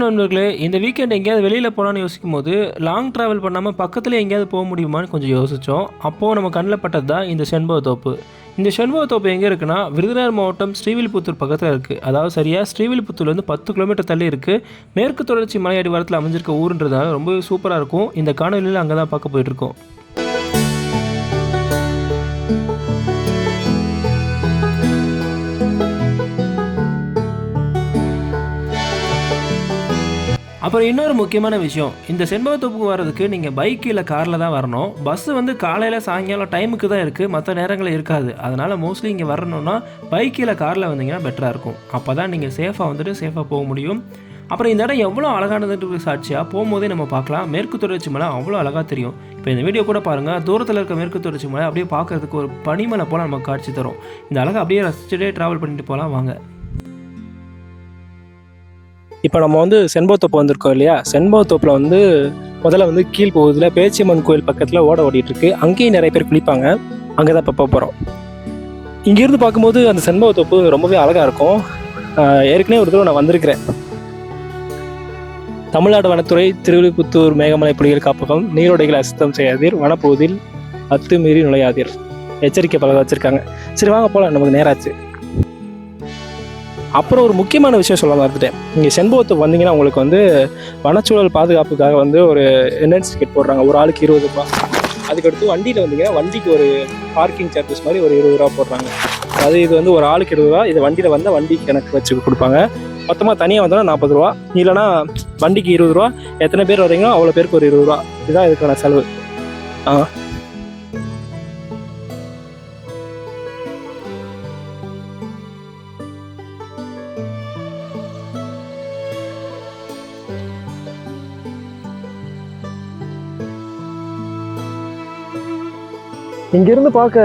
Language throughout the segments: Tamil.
வணக்கம் நண்பர்களே இந்த வீக்கெண்ட் எங்கேயாவது வெளியில் போகலான்னு யோசிக்கும் போது லாங் ட்ராவல் பண்ணாமல் பக்கத்தில் எங்கேயாவது போக முடியுமான்னு கொஞ்சம் யோசித்தோம் அப்போது நம்ம கண்ணில் பட்டது தான் இந்த செண்பக தோப்பு. இந்த செண்பக தோப்பு எங்கே இருக்குன்னா விருதுநகர் மாவட்டம் ஸ்ரீவில்புத்தூர் பக்கத்தில் இருக்குது அதாவது சரியாக ஸ்ரீவில்புத்தூர்லேருந்து பத்து கிலோமீட்டர் தள்ளி இருக்குது மேற்கு தொடர்ச்சி மலையடிவாரத்தில் அமைஞ்சிருக்க ஊருன்றதால ரொம்பவே சூப்பராக இருக்கும். இந்த காணொலியில் அங்கே தான் பார்க்க போயிட்டுருக்கோம் அப்புறம் இன்னொரு முக்கியமான விஷயம் இந்த செண்பகத்தோப்புக்கு வர்றதுக்கு நீங்கள் பைக் இல்லை காரில் தான் வரணும். பஸ்ஸு வந்து காலையில் சாயங்காலம் டைமுக்கு தான் இருக்குது மற்ற நேரங்களில் இருக்காது. அதனால் மோஸ்ட்லி இங்கே வரணும்னா பைக் இல்லை காரில் வந்தீங்கன்னா பெட்டராக இருக்கும். அப்போ தான் நீங்கள் சேஃபாக வந்துட்டு சேஃபாக போக முடியும். அப்புறம் இந்த இடம் எவ்வளோ அழகானதுன்ற சாட்சியாக போகும்போதே நம்ம பார்க்கலாம். மேற்கு தொடர்ச்சி மலை அவ்வளோ அழகாக தெரியும். இப்போ இந்த வீடியோ கூட பாருங்கள் தூரத்தில் இருக்க மேற்கு தொடர்ச்சி மலை அப்படியே பார்க்குறதுக்கு ஒரு பனிமலை போல் நமக்கு காட்சி தரும். இந்த அழகை அப்படியே ரசிச்சுட்டே ட்ராவல் பண்ணிட்டு போகலாம் வாங்க. இப்போ நம்ம வந்து செண்போத்தோப்பு வந்திருக்கோம் இல்லையா? செண்போத்தோப்பில் வந்து முதல்ல வந்து கீழ் பகுதியில் பேச்சியம்மன் கோயில் பக்கத்தில் ஓட ஓடிட்டு இருக்கு அங்கேயும் நிறைய பேர் குளிப்பாங்க. அங்கே தான் இப்போ போகிறோம் இங்கேருந்து பார்க்கும்போது அந்த செண்பகத்தோப்பு ரொம்பவே அழகாக இருக்கும். ஏற்கனவே ஒரு தடவை நான் வந்திருக்கிறேன். தமிழ்நாடு வனத்துறை திருவிழிப்புத்தூர் மேகமலை புலிகள் காப்பகம் நீரோடைகளை அசுத்தம் செய்யாதீர் வனப்பகுதியில் அத்துமீறி நுழையாதீர். எச்சரிக்கை பலகை வச்சுருக்காங்க. சரி வாங்க போகலாம் நமக்கு நேராச்சு. அப்புறம் ஒரு முக்கியமான விஷயம் சொல்ல மறந்துட்டேன். இங்கே செண்பகத்துக்கு வந்தீங்கன்னா உங்களுக்கு வந்து வனச்சூழல் பாதுகாப்புக்காக வந்து ஒரு என்ட்ரன்ஸ் டிக்கெட் போடுறாங்க. ஒரு ஆளுக்கு இருபது ரூபா. அதுக்கடுத்து வண்டியில் வந்தீங்கன்னா வண்டிக்கு ஒரு பார்க்கிங் சார்ஜஸ் மாதிரி ஒரு இருபது ரூபா போடுறாங்க. அது இது வந்து ஒரு ஆளுக்கு இருபது ரூபா. இது வண்டியில் வந்தால் வண்டி கணக்கு வச்சு கொடுப்பாங்க. மொத்தமாக தனியாக வந்தோன்னா நாற்பது ரூபா. இல்லைனா வண்டிக்கு இருபது ரூபா. எத்தனை பேர் வரீங்களோ அவ்வளோ பேருக்கு ஒரு இருபது ரூபா. இதுதான் இதுக்கான செலவு. ஆ. இங்கிருந்து பார்க்க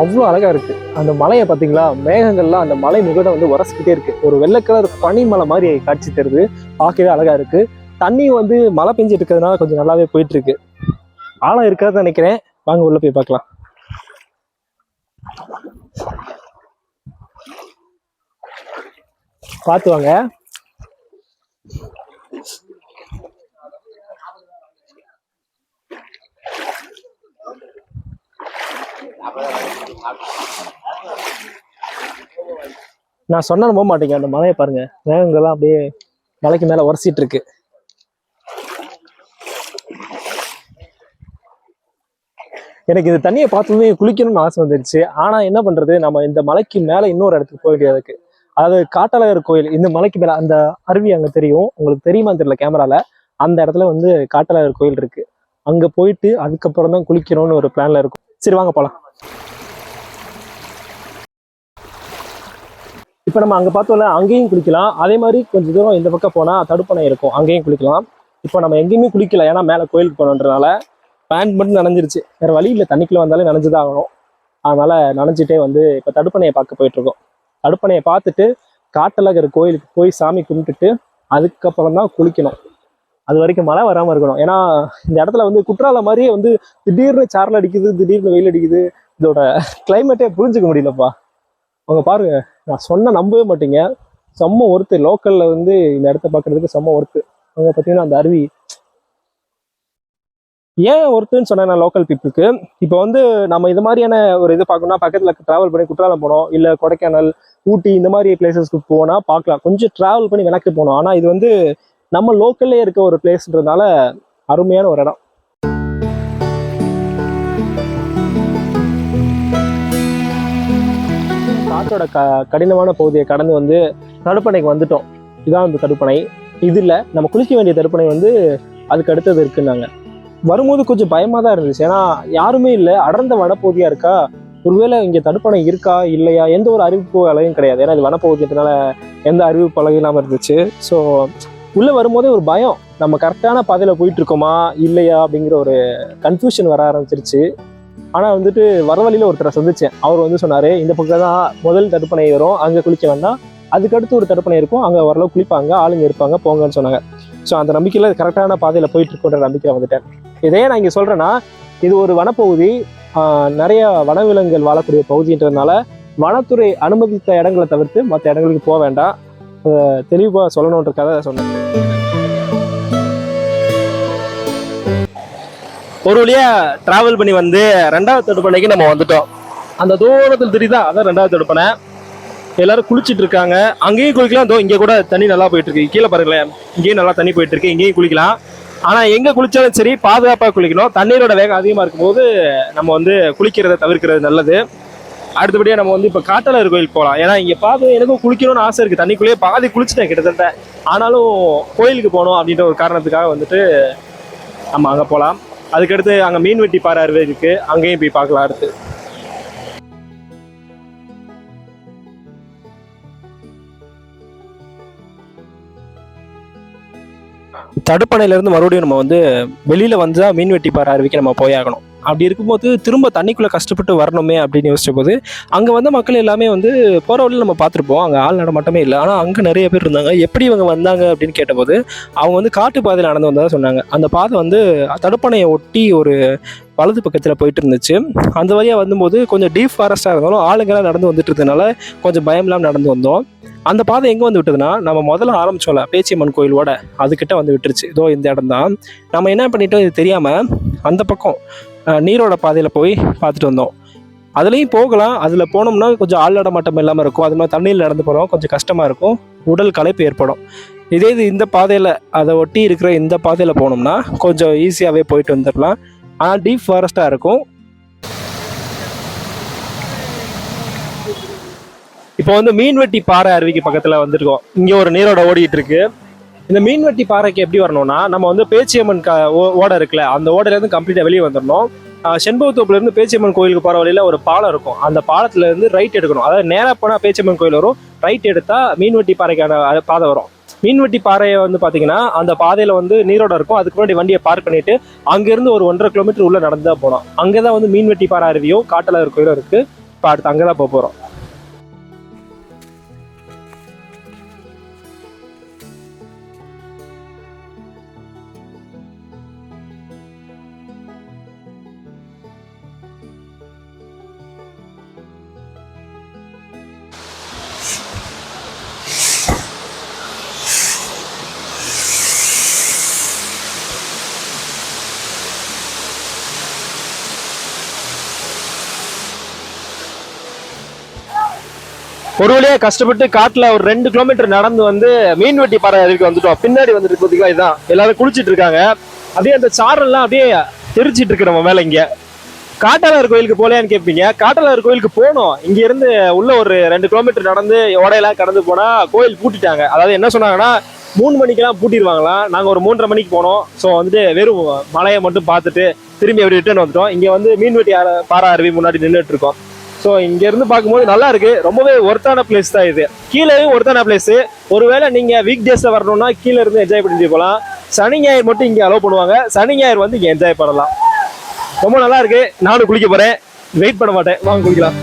அவ்வளோ அழகா இருக்கு. அந்த மலையை பார்த்தீங்களா? மேகங்கள்லாம் அந்த மலை முகத்தை வந்து உரசிக்கிட்டே இருக்கு. ஒரு வெள்ளை கலர் பனிமலை மாதிரி காட்சி தருது. பார்க்கவே அழகா இருக்கு. தண்ணி வந்து மழை பெஞ்சிட்டு இருக்கிறதுனால கொஞ்சம் நல்லாவே போயிட்டு இருக்கு. ஆழம் இருக்கிறத நினைக்கிறேன். வாங்க உள்ள போய் பார்க்கலாம். பார்த்து வாங்க. நான் சொன்னா போக மாட்டேங்க. அந்த மலையை பாருங்க. மேகங்கள்லாம் அப்படியே மலைக்கு மேல உரசிட்டு இருக்கு. எனக்கு இந்த தண்ணியை பார்த்ததுமே குளிக்கணும்னு ஆசை வந்துருச்சு. ஆனால் என்ன பண்றது? நம்ம இந்த மலைக்கு மேலே இன்னொரு இடத்துக்கு போக வேண்டியது இருக்கு. அதாவது காட்டழகர் கோயில் இந்த மலைக்கு மேலே அந்த அருவி அங்கே தெரியும். உங்களுக்கு தெரியுமா தெரியல கேமராவில் அந்த இடத்துல வந்து காட்டழகர் கோயில் இருக்கு. அங்கே போயிட்டு அதுக்கப்புறம் தான் குளிக்கணும்னு ஒரு பிளான்ல இருக்கும். சரி வாங்க போகலாம் இப்போ நம்ம அங்கே பார்த்தோம்ல அங்கேயும் குளிக்கலாம். அதே மாதிரி கொஞ்சம் தூரம் இந்த பக்கம் போனால் தடுப்பணை இருக்கும். அங்கேயும் குளிக்கலாம். இப்போ நம்ம எங்கேயுமே குளிக்கல. ஏன்னா மேலே கோயிலுக்கு போகணுன்றனால பேண்ட் மட்டும் நனைஞ்சிருச்சு. வேறு வழி இல்லை. தண்ணிக்குள்ளே வந்தாலே நனைஞ்சுதான் ஆகணும். அதனால நனைஞ்சிட்டே வந்து இப்போ தடுப்பணையை பார்க்க போயிட்டுருக்கோம் தடுப்பணையை பார்த்துட்டு காட்டழகர் கோயிலுக்கு போய் சாமி கும்பிட்டுட்டு அதுக்கப்புறம் தான் குளிக்கணும். அது வரைக்கும் மழை வராமல் இருக்கணும். ஏன்னா இந்த இடத்துல வந்து குற்றால மாதிரியே வந்து திடீர்னு சாரல் அடிக்குது திடீர்னு வெயில் அடிக்குது. இதோட கிளைமேட்டே புரிஞ்சுக்க முடியலப்பா. அவங்க பாருங்க நான் சொன்ன நம்பவே மாட்டீங்க. செம்ம ஒர்த்து லோக்கல்ல வந்து இந்த இடத்த பார்க்கறதுக்கு செம்ம ஒர்த்து அங்கே பார்த்தீங்கன்னா அந்த அருவி. ஏன் ஒர்த்துன்னு சொன்னேன் நான் லோக்கல் பீப்புளுக்கு இப்போ வந்து நம்ம இது மாதிரியான ஒரு இது பார்க்கணும்னா பக்கத்தில் ட்ராவல் பண்ணி குற்றாலம் போனோம் இல்லை கொடைக்கானல் ஊட்டி இந்த மாதிரி பிளேசஸ்க்கு போனால் பார்க்கலாம். கொஞ்சம் ட்ராவல் பண்ணி விளக்கு போகணும். ஆனால் இது வந்து நம்ம லோக்கல்லே இருக்க ஒரு பிளேஸ்ன்றதுனால அருமையான ஒரு இடம். காற்றோட க கடினமான பகுதியை கடந்து வந்து தடுப்பணைக்கு வந்துட்டோம். இதான் அந்த தடுப்பணை. இதில் நம்ம குளிக்க வேண்டிய தடுப்பணை வந்து அதுக்கு அடுத்தது இருக்குன்னாங்க. வரும்போது கொஞ்சம் பயமாக தான் இருந்துச்சு. ஏன்னா யாருமே இல்லை. அடர்ந்த வனப்பகுதியாக இருக்கா? ஒருவேளை இங்கே தடுப்பணை இருக்கா? இல்லையா? எந்த ஒரு அறிவிப்பு அலையும் கிடையாது. ஏன்னா இது வனப்பகுதியதுனால எந்த அறிவிப்பு பலகையும் இல்லாமல் இருந்துச்சு. ஸோ உள்ளே வரும்போதே ஒரு பயம். நம்ம கரெக்டான பாதையில் போயிட்டு இருக்கோமா? இல்லையா? அப்படிங்கிற ஒரு கன்ஃபியூஷன் வர ஆரம்பிச்சிருச்சு. ஆனால் வந்துட்டு வரவழியில் ஒருத்தரை சந்திச்சேன். அவர் வந்து சொன்னார் இந்த பக்கம் தான் முதல் தடுப்பணை வரும் அங்கே குளிக்க வேண்டாம். அதுக்கடுத்து ஒரு தடுப்பணை இருக்கும் அங்கே ஓரளவு குளிப்பாங்க ஆளுங்க இருப்பாங்க போங்கன்னு சொன்னாங்க. ஸோ அந்த நம்பிக்கையில் கரெக்டான பாதையில் போயிட்டு இருக்கோன்ற நம்பிக்கையில் வந்துட்டேன். இதே நான் இங்கே சொல்கிறேன்னா இது ஒரு வனப்பகுதி. நிறைய வனவிலங்குகள் வாழக்கூடிய பகுதின்றதுனால வனத்துறை அனுமதித்த இடங்களை தவிர்த்து மற்ற இடங்களுக்கு போக வேண்டாம். தெளிவாக சொல்லணுன்றக்காக சொன்னேன். ஒரு வழியாக ட்ராவல் பண்ணி வந்து ரெண்டாவது தடுப்பணைக்கு நம்ம வந்துட்டோம். அந்த தூரத்தில் தெரியுதா? அதான் ரெண்டாவது தடுப்பணை எல்லாரும் குளிச்சுட்டு இருக்காங்க. அங்கேயும் குளிக்கலாம். தோ இங்கே கூட தண்ணி நல்லா போயிட்டு இருக்கு. கீழே பாருங்களேன். இங்கேயும் நல்லா தண்ணி போயிட்டு இருக்கு. இங்கேயும் குளிக்கலாம். ஆனால் எங்கே குளித்தாலும் சரி பாதுகாப்பாக குளிக்கணும். தண்ணீரோட வேகம் அதிகமாக இருக்கும்போது நம்ம வந்து குளிக்கிறத தவிர்க்கிறது நல்லது. அடுத்தபடியாக நம்ம வந்து இப்போ காட்டலர் கோயில் போகலாம் ஏன்னா இங்கே பாது எனக்கும் குளிக்கணும்னு ஆசை இருக்குது தண்ணிக்குள்ளேயே பாதி குளிச்சுட்டேன் கிட்டத்தட்ட. ஆனாலும் கோயிலுக்கு போகணும் அப்படின்ற ஒரு காரணத்துக்காக வந்துட்டு நம்ம அங்கே போகலாம் அதுக்கடுத்து அங்கே மீன் வெட்டி பாறை அருவி இருக்கு. அங்கேயும் போய் பார்க்கலாம் அடுத்து. தடுப்பணையில இருந்து மறுபடியும் நம்ம வந்து வெளியில் வந்தால் மீன் வெட்டி பாறை அருவிக்கு நம்ம போயாகணும் அப்படி இருக்கும்போது திரும்ப தண்ணிக்குள்ளே கஷ்டப்பட்டு வரணுமே அப்படின்னு யோசிச்ச போது அங்கே வந்த மக்கள் எல்லாமே வந்து போகிற வழியில் நம்ம பார்த்துருப்போம். அங்கே ஆள் நடமாட்டமே இல்லை. ஆனால் அங்கே நிறைய பேர் இருந்தாங்க. எப்படி இவங்க வந்தாங்க அப்படின்னு கேட்டபோது அவங்க வந்து காட்டு பாதையில் நடந்து வந்ததாக சொன்னாங்க. அந்த பாதை வந்து தடுப்பணையை ஒட்டி ஒரு வலது பக்கத்தில் போயிட்டு இருந்துச்சு. அந்த வழியாக வந்தபோது கொஞ்சம் டீப் ஃபாரஸ்ட்டாக இருந்தாலும் ஆளுங்கெல்லாம் நடந்து வந்துட்டு இருந்ததுனால கொஞ்சம் பயம்லாம் நடந்து வந்தோம். அந்த பாதை எங்கே வந்து விட்டதுன்னா நம்ம முதல்ல ஆரம்பிச்சோம்ல பேச்சியம்மன் கோயிலோட. அதுக்கிட்ட வந்து விட்டுருச்சு. இதோ இந்த இடம் தான் நம்ம என்ன பண்ணிட்டோம் இது தெரியாமல் அந்த பக்கம் நீரோட பாதையில் போய் பார்த்துட்டு வந்தோம். அதுலேயும் போகலாம். அதில் போனோம்னா கொஞ்சம் ஆள் நடமாட்டம் இல்லாமல் இருக்கும். அது மாதிரி தண்ணியில் நடந்து போகிறோம் கொஞ்சம் கஷ்டமாக இருக்கும். உடல் களைப்பு ஏற்படும். இதே இது இந்த பாதையில் அதை ஒட்டி இருக்கிற இந்த பாதையில் போனோம்னா கொஞ்சம் ஈஸியாகவே போயிட்டு வந்துடலாம். ஆனால் டீப் ஃபாரஸ்ட்டாக இருக்கும். இப்போ வந்து மீன்வெட்டி பாறை அருவிக்கு பக்கத்தில் வந்திருக்கோம். இங்கே ஒரு நீரோட ஓடிட்டு இருக்கு. இந்த மீன்வெட்டி பாறைக்கு எப்படி வரணும்னா நம்ம வந்து பேச்சியம்மன் க ஓ- ஓடை இருக்குல்ல அந்த ஓடையிலேருந்து கம்ப்ளீட்டாக வெளியே வந்துடணும். செண்பகத்தோப்புலேருந்து பேச்சியம்மன் கோயிலுக்கு போகிற வழியில் ஒரு பாலம் இருக்கும். அந்த பாலத்துல இருந்து ரைட் எடுக்கணும். அதாவது நேராக போனால் பேச்சியம்மன் கோயில் வரும் ரைட் எடுத்தால் மீன்வெட்டி பாறைக்கான பாதை வரும். மீன்வெட்டி பாறையை வந்து பார்த்தீங்கன்னா அந்த பாதையில் வந்து நீரோட இருக்கும். அதுக்கு முன்னாடி வண்டியை பார்க் பண்ணிட்டு அங்கேருந்து ஒரு ஒன்றரை கிலோமீட்டர் உள்ளே நடந்து தான் போனோம் அங்கே தான் வந்து மீன்வெட்டி பாறை அருவியும் காட்டலர் கோயிலும் இருக்குது இப்போ அடுத்து அங்கே தான் போக போகிறோம் ஒரு வழியா கஷ்டப்பட்டு காட்டில் ஒரு ரெண்டு கிலோமீட்டர் நடந்து வந்து மீன் வெட்டி பாறை அருவிக்கு வந்துட்டோம். பின்னாடி வந்துட்டு பார்த்தீங்களா இதுதான் எல்லாரும் குளிச்சிட்டு இருக்காங்க. அப்படியே அந்த சாரல்லாம் அப்படியே தெரிச்சிட்டு இருக்கு நம்ம மேலே இங்கே. காட்டாளர் கோயிலுக்கு போலையான்னு கேட்பீங்க காட்டாளர் கோயிலுக்கு போனோம். இங்கேருந்து உள்ள ஒரு ரெண்டு கிலோமீட்டர் நடந்து ஓடையெல்லாம் கடந்து போனால் கோயில் பூட்டிட்டாங்க. அதாவது என்ன சொன்னாங்கன்னா மூணு மணிக்கெல்லாம் பூட்டிடுவாங்களாம். நாங்கள் ஒரு மூன்றரை மணிக்கு போனோம். ஸோ வந்துட்டு வெறும் மலையை மட்டும் பார்த்துட்டு திரும்பி அப்படி ரிட்டர்ன் வந்துட்டோம். இங்கே வந்து மீன்வெட்டி அர- பாறை அருவி முன்னாடி நின்றுட்டு இருக்கோம். ஸோ இங்க இருந்து பார்க்கும்போது நல்லா இருக்கு. ரொம்பவே ஒர்த்தான பிளேஸ் தான் இது. கீழேயும் ஒர்த்தான பிளேஸ் ஒருவேளை நீங்க வீக் டேஸ்ல வரணும்னா கீழே இருந்து என்ஜாய் பண்ணிட்டு போகலாம். சனி ஞாயிறு மட்டும் இங்க அலோவ் பண்ணுவாங்க. சனி ஞாயிறு வந்து இங்க என்ஜாய் பண்ணலாம். ரொம்ப நல்லா இருக்கு. நானும் குளிக்க போறேன். வெயிட் பண்ண மாட்டேன். வாங்க குளிக்கலாம்.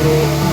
வருது ப்ரோ